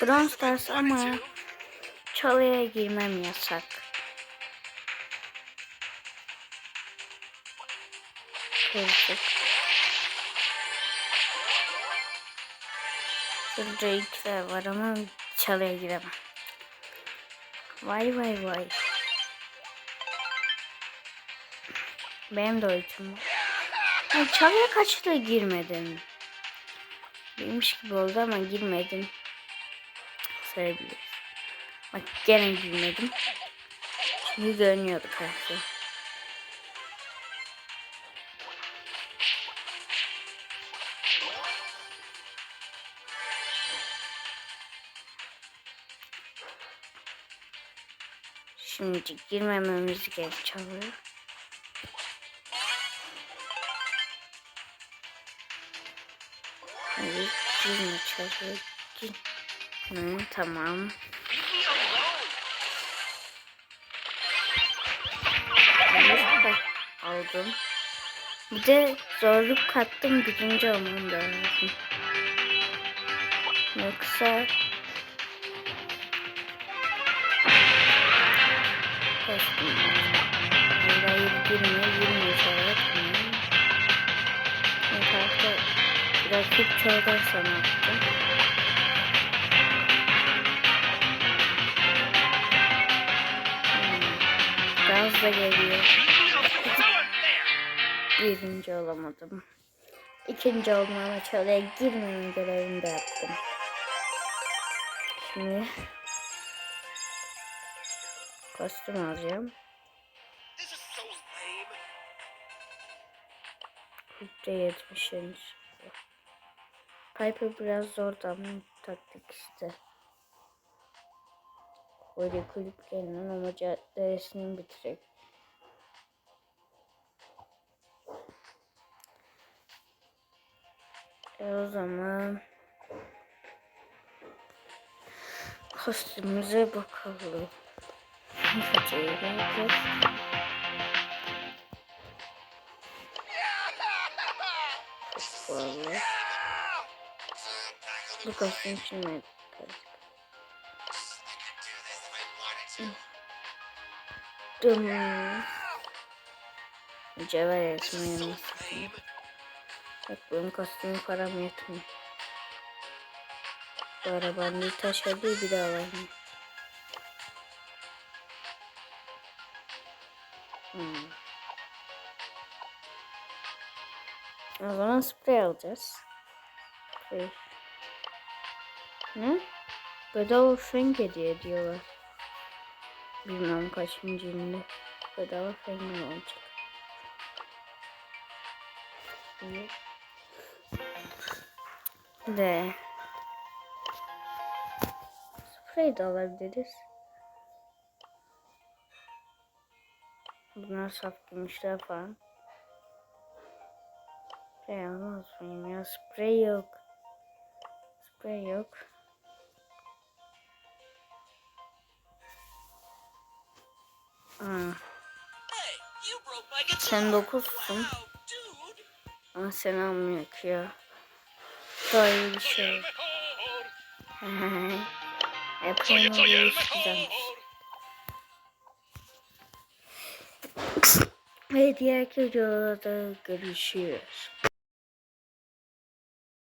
Brawl Stars ama çalıya girmem yasak. Kızdık. Şurada ikiler var ama çalıya giremem. Vay vay vay. Benim de uykum var. Ya çalıya kaçta girmedim. Bilmiş gibi oldu ama girmedim. Sayabiliriz. Bak gene girmedim. Şimdi görünüyordu karşı. Şimdi girmememiz gerek çalıyor. Hayır, girme çalıyor. Gir. Hı, tamam. Aldım. Bir de zorluk kattım birinci olmam lazım. Yoksa Kostüm. Hayır hayır girmiyor girmiyor şöyle tamam. Bu tarafta rakip çoğudan sana Da geliyor. Birinci olamadım. İkinci oldum ama çalıya girmenin görevini de yaptım. Şimdi kostüm alacağım. Yüzde yetmiş Piper biraz zor da ama taktik işte. Böyle kulüp gelinen ama caddesini bitirek. E o zaman kostümümüze bakalım. Vallahi. Bu kostüm. Mücevher resmi So yemişsin. lame. Bak benim kostümü param yetmiyor. Bu arabanın bir taşıdığı bir daha var mı? Hmm. O zaman sprey alacağız. Sprey. Ne? Bedava feng hediye ediyorlar. Bilmem kaçıncı yılında bedava feng olacak? İyi. De. Sprey de alabiliriz. Bunlar saf gümüşler falan. Sprey almaz mıyım ya? Sprey yok. Sprey yok. Aa, guitar. sen dokuzsun. Ama seni almıyor ki ya. İyi bir şey. Yapayım o iş güzelmiş. Ve diğer görüşürüz.